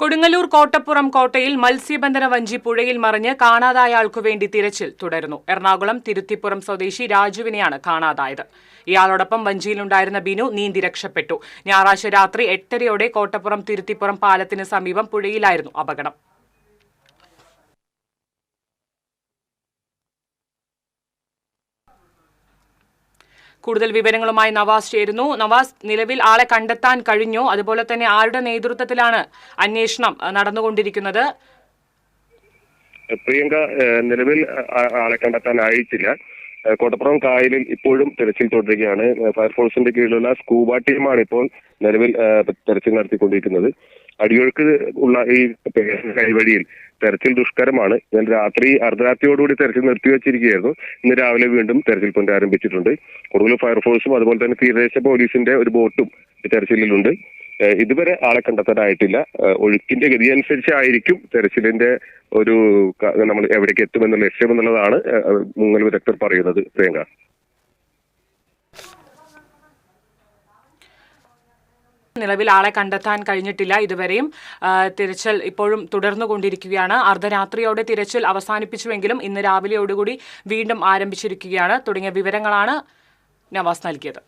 കൊടുങ്ങല്ലൂർ കോട്ടപ്പുറം കോട്ടയിൽ മത്സ്യബന്ധന വഞ്ചി പുഴയിൽ മറിഞ്ഞ് കാണാതായ ആൾക്കു വേണ്ടി തിരച്ചിൽ തുടരുന്നു. എറണാകുളം തിരുത്തിപ്പുറം സ്വദേശി രാജുവിനെയാണ് കാണാതായത്. ഇയാളോടൊപ്പം വഞ്ചിയിലുണ്ടായിരുന്ന ബിനു നീന്തി രക്ഷപ്പെട്ടു. ഞായറാഴ്ച രാത്രി എട്ടരയോടെ കോട്ടപ്പുറം തിരുത്തിപ്പുറം പാലത്തിന് സമീപം പുഴയിലായിരുന്നു അപകടം. കൂടുതൽ വിവരങ്ങളുമായി നവാസ് ചേരുന്നു. നവാസ് നിലവിൽ ആളെ കണ്ടെത്താൻ കഴിഞ്ഞോ? അതുപോലെ തന്നെ ആരുടെ നേതൃത്വത്തിലാണ് അന്വേഷണം നടന്നുകൊണ്ടിരിക്കുന്നത്? പ്രിയങ്ക നിലവിൽ ആളെ കണ്ടെത്താനായിട്ടില്ല. കോട്ടപ്പുറം കായലിൽ ഇപ്പോഴും തെരച്ചിൽ തുടരുകയാണ് ഫയർഫോഴ്സിന്റെ കീഴിലുള്ള സ്കൂബ ടീമാണ് ഇപ്പോൾ നിലവിൽ തെരച്ചിൽ നടത്തിക്കൊണ്ടിരിക്കുന്നത്. അടിയൊഴുക്ക് ഉള്ള ഈ കൈവഴിയിൽ തെരച്ചിൽ ദുഷ്കരമാണ്. ഞാൻ രാത്രി അർദ്ധരാത്രിയോടുകൂടി തെരച്ചിൽ നിർത്തിവെച്ചിരിക്കുകയായിരുന്നു. ഇന്ന് രാവിലെ വീണ്ടും തെരച്ചിൽ പുനരാരംഭിച്ചിട്ടുണ്ട് കൂടുതൽ ഫയർഫോഴ്സും അതുപോലെ തന്നെ തീരദേശ പോലീസിന്റെ ഒരു ബോട്ടും തെരച്ചിലിലുണ്ട്. ഇതുവരെ ആളെ കണ്ടെത്താനായിട്ടില്ല. ഒഴുക്കിന്റെ ഗതി അനുസരിച്ചായിരിക്കും തെരച്ചിലിന്റെ ഒരു നമ്മൾ എവിടേക്ക് എത്തുമെന്നുള്ള ലക്ഷ്യം എന്നുള്ളതാണ് മുങ്ങൽ വിദഗ്ധർ പറയുന്നത് പ്രിയങ്ക. നിലവിൽ ആളെ കണ്ടെത്താൻ കഴിഞ്ഞിട്ടില്ല ഇതുവരെയും. തിരച്ചിൽ ഇപ്പോഴും തുടർന്നുകൊണ്ടിരിക്കുകയാണ്. അർദ്ധരാത്രിയോടെ തിരച്ചിൽ അവസാനിപ്പിച്ചുവെങ്കിലും ഇന്ന് രാവിലെയോടുകൂടി വീണ്ടും ആരംഭിച്ചിരിക്കുകയാണ്. തുടങ്ങിയ വിവരങ്ങളാണ് നവാസ് നൽകിയത്.